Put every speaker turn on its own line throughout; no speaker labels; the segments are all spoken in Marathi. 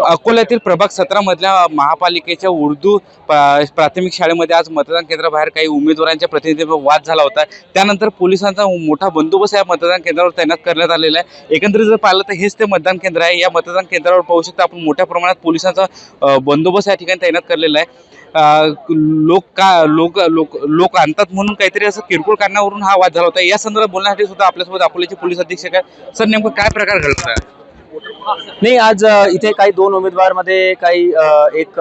अकोल्यातील प्रभाग सतरा मधल्या महापालिकेच्या उर्दू प्राथमिक शाळेमध्ये आज मतदान केंद्राबाहेर काही उमेदवारांच्या प्रतिनिधींवर वाद झाला होता. त्यानंतर पोलिसांचा मोठा बंदोबस्त या मतदान केंद्रावर तैनात करण्यात आलेला आहे. एकंदरीत जर पाहिलं तर हेच ते मतदान केंद्र आहे. या मतदान केंद्रावर पाहू शकता आपण मोठ्या प्रमाणात पोलिसांचा बंदोबस्त या ठिकाणी तैनात करलेला आहे. लोक का लोक लोक लोक आणतात म्हणून काहीतरी असं किरकोळ कारणावरून हा वाद झाला होता. या संदर्भात बोलण्यासाठी सुद्धा आपल्यासोबत अकोल्याचे पोलीस अधीक्षक आहे सर नेमकं काय प्रकार घडला आहे
नाही आज इथे काही दोन उमेदवारमध्ये काही एक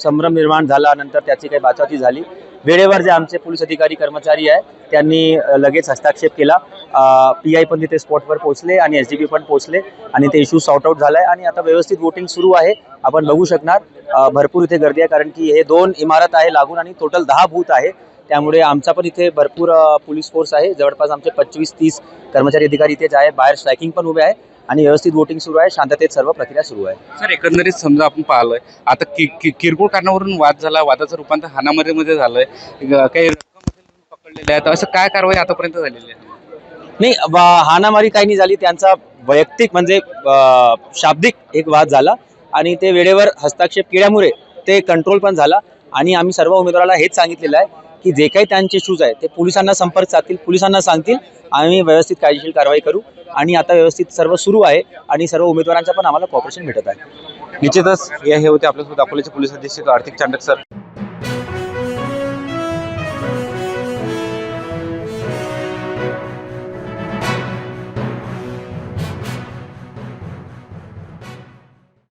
संभ्रम निर्माण झाला नंतर त्याची काही बाचाची झाली. वेळेवर जे आमचे पोलीस अधिकारी कर्मचारी आहे त्यांनी लगेच हस्तक्षेप केला. पी आय पण तिथे स्पॉटवर पोहोचले आणि एस डी पी पण पोहोचले आणि ते इश्यू सॉर्ट आउट झालाय आणि आता व्यवस्थित वोटिंग सुरू आहे. आपण बघू शकणार भरपूर इथे गर्दी आहे कारण की हे दोन इमारत आहे लागून आणि टोटल दहा बूथ आहे. त्यामुळे आमचा पण इथे भरपूर पोलीस फोर्स आहे. जवळपास आमचे पंचवीस तीस कर्मचारी अधिकारी इथेच आहे बाहेर स्ट्रायकिंग पण उभे आहे. आणि व्यवस्थित वोटिंग सुरू आहे शांततेत सर्व प्रक्रिया सुरू आहे.
सर एकंदरीत समजा आपण पाहिलंय आता कि, कि, किरकोळ कारणावरून वाद झाला वादाचं रूपांतर हानामध्ये मध्ये झालंय काही पकडलेल्या आहेत असं काय कारवाई आतापर्यंत झालेली आहे?
नाही हाणामारी काही नाही झाली त्यांचा वैयक्तिक म्हणजे शाब्दिक एक वाद झाला आणि ते वेळेवर हस्तक्षेप केल्यामुळे ते कंट्रोल पण झाला आणि आम्ही सर्व उमेदवाराला हेच सांगितलेलं आहे की जे काही त्यांचे इश्यूज आहे ते पोलिसांना संपर्क साधतील पोलिसांना सांगतील आम्ही व्यवस्थित कायदेशीर कारवाई करू आणि आता व्यवस्थित सर्व सुरू आहे आणि सर्व उमेदवारांचं पण आम्हाला कॉपरेशन भेटत आहे.
निश्चितच हे होते आपल्यासोबत अकोल्याचे पोलीस अधीक्षक आर्थिक चांडक सर.